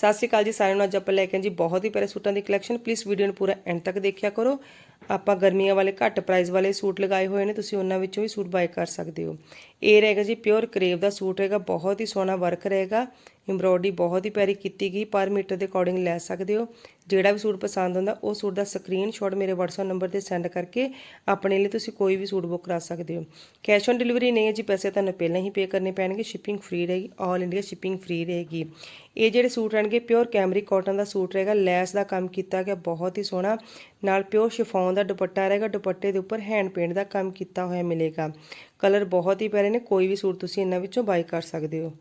ਸਤਿ ਸ਼੍ਰੀ ਅਕਾਲ ਜੀ, ਸਾਰਿਆਂ ਨੂੰ ਅੱਜ ਆਪਾਂ ਲੈ ਕੇ ਆਏ ਜੀ ਬਹੁਤ ਹੀ ਪਿਆਰੇ ਸੂਟਾਂ ਦੀ ਕਲੈਕਸ਼ਨ ਪਲੀਜ਼ ਵੀਡੀਓ ਨੂੰ ਪੂਰਾ ਐਂਡ ਤੱਕ ਦੇਖਿਆ ਕਰੋ। ਆਪਾਂ ਗਰਮੀਆਂ ਵਾਲੇ, ਘੱਟ ਪ੍ਰਾਈਸ ਵਾਲੇ ਸੂਟ ਲਗਾਏ ਹੋਏ ਨੇ, ਤੁਸੀਂ ਉਹਨਾਂ ਵਿੱਚੋਂ ਵੀ ਸੂਟ ਬਾਏ ਕਰ ਸਕਦੇ ਹੋ। ਇਹ ਰਹੇਗਾ ਜੀ ਪਿਓਰ ਕਰੇਵ ਦਾ ਸੂਟ ਰਹੇਗਾ ਬਹੁਤ ਹੀ ਸੋਹਣਾ ਵਰਕ ਰਹੇਗਾ। ਐਮਬ੍ਰੋਇਡਰੀ ਬਹੁਤ ਹੀ ਪਿਆਰੀ ਕੀਤੀ ਗਈ, ਪਰ ਮੀਟਰ ਦੇ ਅਕੋਰਡਿੰਗ ਲੈ ਸਕਦੇ ਹੋ। ਜਿਹੜਾ ਵੀ ਸੂਟ ਪਸੰਦ ਹੁੰਦਾ, ਉਹ ਸੂਟ ਦਾ ਸਕਰੀਨਸ਼ਾਟ ਮੇਰੇ WhatsApp ਨੰਬਰ ਤੇ ਸੈਂਡ ਕਰਕੇ ਆਪਣੇ ਲਈ ਤੁਸੀਂ ਕੋਈ ਵੀ ਸੂਟ ਬੁੱਕ ਕਰਾ ਸਕਦੇ ਹੋ। ਕੈਸ਼ ਔਨ ਡਿਲੀਵਰੀ ਨਹੀਂ ਹੈ ਜੀ, ਪੈਸੇ ਤੁਹਾਨੂੰ ਪਹਿਲਾਂ ਹੀ ਪੇ ਕਰਨੇ ਪੈਣਗੇ ਸ਼ਿਪਿੰਗ ਫ੍ਰੀ ਰਹੇਗੀ ਆਲ ਇੰਡੀਆ ਸ਼ਿਪਿੰਗ ਫ੍ਰੀ ਰਹੇਗੀ। ਇਹ ਜਿਹੜੇ ਸੂਟ ਰਹਿਣਗੇ ਪਿਓਰ ਕੈਮਰੀ ਕਾਟਨ ਦਾ ਸੂਟ ਰਹੇਗਾ, ਲੈਸ ਦਾ ਕੰਮ ਕੀਤਾ ਗਿਆ, ਬਹੁਤ ਹੀ ਸੋਹਣਾ। ਨਾਲ ਪਿਓਰ ਸ਼ਿਫੋਨ ਦਾ ਦੁਪੱਟਾ ਰਹੇਗਾ, ਦੁਪੱਟੇ ਦੇ ਉੱਪਰ ਹੈਂਡ ਪੇਂਟ ਦਾ ਕੰਮ ਕੀਤਾ ਹੋਇਆ ਮਿਲੇਗਾ। ਕਲਰ ਬਹੁਤ ਹੀ ਪਿਆਰੇ ਨੇ, ਕੋਈ ਵੀ ਸੂਟ ਤੁਸੀਂ ਇਹਨਾਂ ਵਿੱਚੋਂ ਬਾਈ ਕਰ ਸਕਦੇ ਹੋ।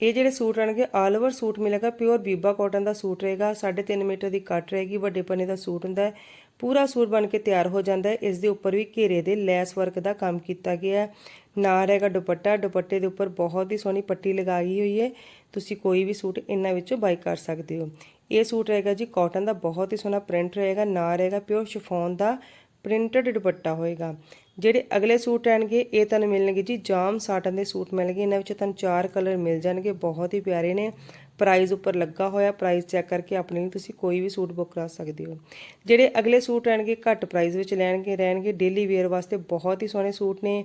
ਇਹ ਜਿਹੜੇ ਸੂਟ ਰਹਿਣਗੇ ਆਲ ਓਵਰ ਸੂਟ ਮਿਲੇਗਾ ਪਿਓਰ ਬੀਬਾ ਕਾਟਨ ਦਾ ਸੂਟ ਰਹੇਗਾ 3.5 ਮੀਟਰ ਦੀ ਕੱਟ ਰਹੇਗੀ, ਵੱਡੇ ਪੰਨੇ ਦਾ ਸੂਟ ਹੁੰਦਾ ਹੈ। ਪੂਰਾ ਸੂਟ ਬਣ ਕੇ ਤਿਆਰ ਹੋ ਜਾਂਦਾ ਹੈ। ਇਸ ਦੇ ਉੱਪਰ ਵੀ ਘੇਰੇ ਦੇ ਲੈਸ ਵਰਕ ਦਾ ਕੰਮ ਕੀਤਾ ਗਿਆ ਹੈ। ਨਾਲ ਰਹੇਗਾ ਦੁਪੱਟਾ, ਦੁਪੱਟੇ ਦੇ ਉੱਪਰ ਬਹੁਤ ਹੀ ਸੋਹਣੀ ਪੱਟੀ ਲਗਾਈ ਹੋਈ ਹੈ। ਤੁਸੀਂ ਕੋਈ ਵੀ ਸੂਟ ਇਹਨਾਂ ਵਿੱਚੋਂ ਬਾਈ ਕਰ ਸਕਦੇ ਹੋ। ਇਹ ਸੂਟ ਰਹੇਗਾ ਜੀ ਕਾਟਨ ਦਾ, ਬਹੁਤ ਹੀ ਸੋਹਣਾ ਪ੍ਰਿੰਟ ਰਹੇਗਾ ਨਾ ਰਹੇਗਾ ਪਿਓਰ ਸ਼ਿਫੋਨ ਦਾ ਪ੍ਰਿੰਟਡ ਦੁਪੱਟਾ ਹੋਏਗਾ। ਜਿਹੜੇ ਅਗਲੇ ਸੂਟ ਰਹਿਣਗੇ, ਇਹ ਤੁਹਾਨੂੰ ਮਿਲਣਗੇ ਜੀ, ਜਾਮ ਸਾਟਨ ਦੇ ਸੂਟ ਮਿਲਣਗੇ। ਇਹਨਾਂ ਵਿੱਚ ਤੁਹਾਨੂੰ ਚਾਰ ਕਲਰ ਮਿਲ ਜਾਣਗੇ, ਬਹੁਤ ਹੀ ਪਿਆਰੇ ਨੇ। ਪ੍ਰਾਈਸ ਉੱਪਰ ਲੱਗਾ ਹੋਇਆ ਪ੍ਰਾਈਸ ਚੈੱਕ ਕਰਕੇ ਆਪਣੇ ਲਈ ਤੁਸੀਂ ਕੋਈ ਵੀ ਸੂਟ ਬੁੱਕ ਕਰਾ ਸਕਦੇ ਹੋ। ਜਿਹੜੇ ਅਗਲੇ ਸੂਟ ਰਹਿਣਗੇ, ਘੱਟ ਪ੍ਰਾਈਸ ਵਿੱਚ ਲੈਣਗੇ, ਰਹਿਣਗੇ ਡੇਲੀ ਵੇਅਰ ਵਾਸਤੇ ਬਹੁਤ ਹੀ ਸੋਹਣੇ ਸੂਟ ਨੇ।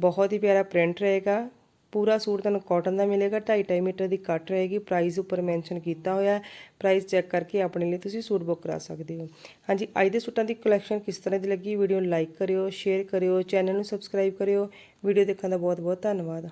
ਬਹੁਤ ਹੀ ਪਿਆਰਾ ਪ੍ਰਿੰਟ ਰਹੇਗਾ। ਪੂਰਾ ਸੂਟ ਤੁਹਾਨੂੰ ਕਾਟਨ ਦਾ ਮਿਲੇਗਾ 2.5 ਮੀਟਰ ਦੀ ਕੱਟ ਰਹੇਗੀ ਪ੍ਰਾਈਸ ਉੱਪਰ ਮੈਂਸ਼ਨ ਕੀਤਾ ਹੋਇਆ ਹੈ। ਪ੍ਰਾਈਸ ਚੈੱਕ ਕਰਕੇ ਆਪਣੇ ਲਈ ਤੁਸੀਂ ਸੂਟ ਬੁੱਕ ਕਰਾ ਸਕਦੇ ਹੋ। ਹਾਂਜੀ, ਅੱਜ ਦੇ ਸੂਟਾਂ ਦੀ ਕਲੈਕਸ਼ਨ ਕਿਸ ਤਰ੍ਹਾਂ ਦੀ ਲੱਗੀ? ਵੀਡੀਓ ਨੂੰ ਲਾਈਕ ਕਰਿਓ ਸ਼ੇਅਰ ਕਰਿਓ ਚੈਨਲ ਨੂੰ ਸਬਸਕ੍ਰਾਈਬ ਕਰਿਓ। ਵੀਡੀਓ ਦੇਖਣ ਦਾ ਬਹੁਤ ਬਹੁਤ ਧੰਨਵਾਦ।